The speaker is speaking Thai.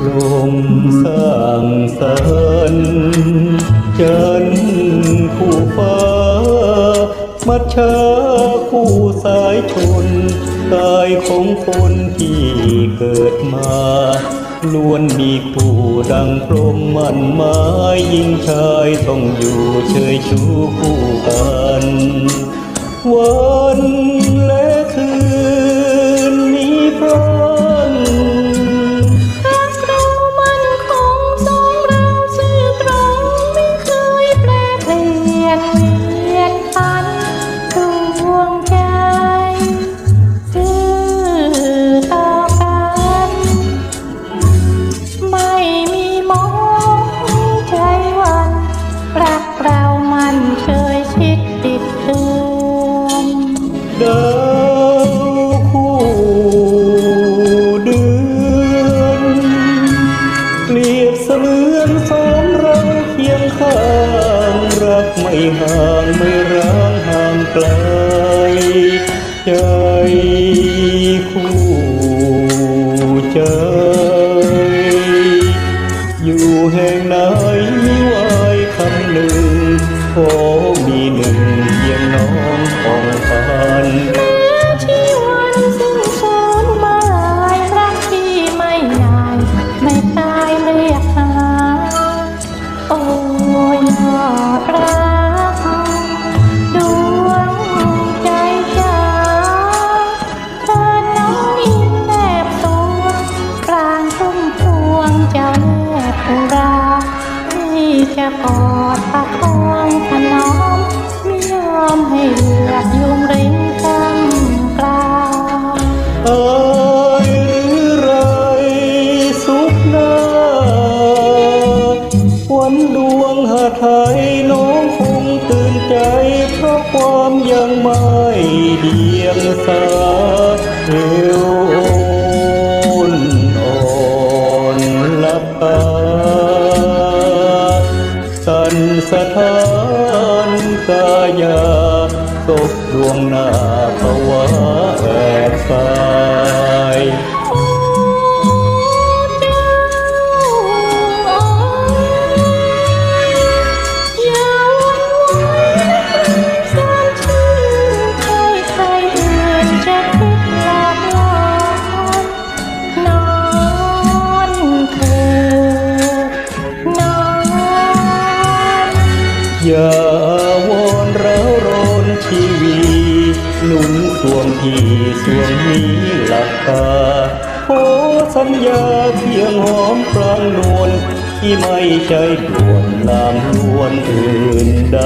สร้างสรรค์จันคู่ฟ้า มัชชาคู่สายชนกายของคนที่เกิดมาล้วนมีคู่ดังพรมมันหมายยิ่งชายต้องอยู่เชยชูคู่กัน วันและ ดาวคู่เดือนเปรียบเสมือนสองเราเคียงข้างรักไม่ห่างไม่ร้างห่างไกลใจคู่ใจอยู่แห่งไหนไม่ไหวคำหนึ่งขอมีหนึ่ง ยยอดรักดวงใจจ๋าเธอน้องอินแนบตัวกลางทุ่งพวงเจ้าแม่ผู้ราที่จะกอดประคองถนอมไม่ยอมให้เลือดยุงริ้งกำกลางอายหรือไรสุขนาวันดวงหาไทย งไม่เดียงสาเอวอนอ่อนหลับตาสันสถานกายาตกดวงหน้าภาวะ อย่าวอนเราวร้อนชีวีหนุนสวงที่สวงนี้หลักตาขอสัญญาเพียงหอมกลางนวลที่ไม่ใจด่วนลามลวนอื่นได